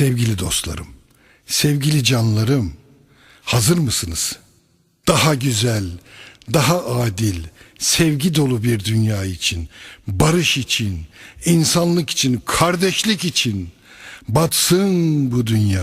Sevgili dostlarım, sevgili canlarım, hazır mısınız? Daha güzel, daha adil, sevgi dolu bir dünya için, barış için, insanlık için, kardeşlik için batsın bu dünya.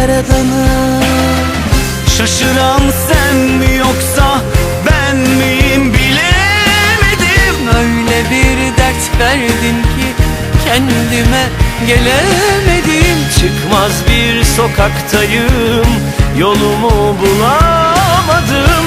yaradana Şaşıran sen mi yoksa ben miyim bilemedim. Öyle bir dert verdin ki Kendime gelemedim. Çıkmaz bir sokaktayım Yolumu bulamadım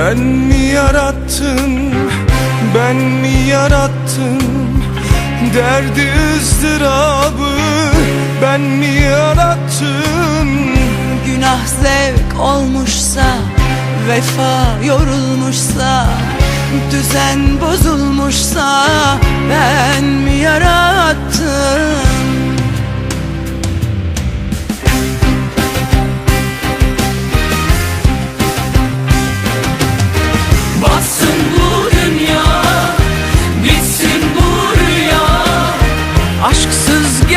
Ben mi yarattım, ben mi yarattım? Derdi ızdırabı ben mi yarattım? Günah zevk olmuşsa Vefa yorulmuşsa Düzen bozulmuşsa Ben mi yarattım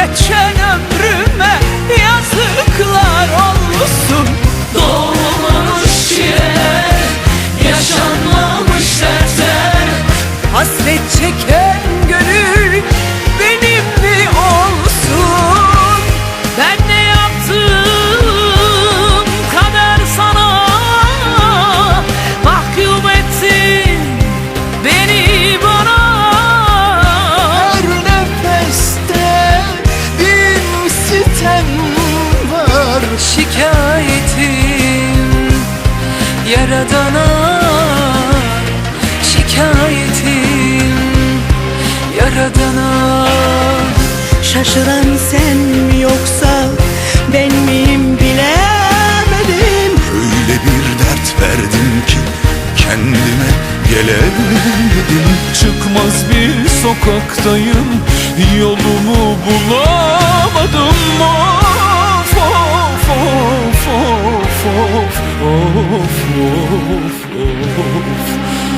geçen ömrüme yazıklar olsun. Doğmamış çileler, yaşanmamış dertler. Hasret çeken gönül var Şikayetim. Yaradana Şikayetim. Yaradana. Şaşıran sen mi yoksa ben miyim bilemedim. Öyle bir dert verdim ki kendime gelemedim. Çıkmaz bir sokaktayım yolumu bulamadım. Of of of of of of of of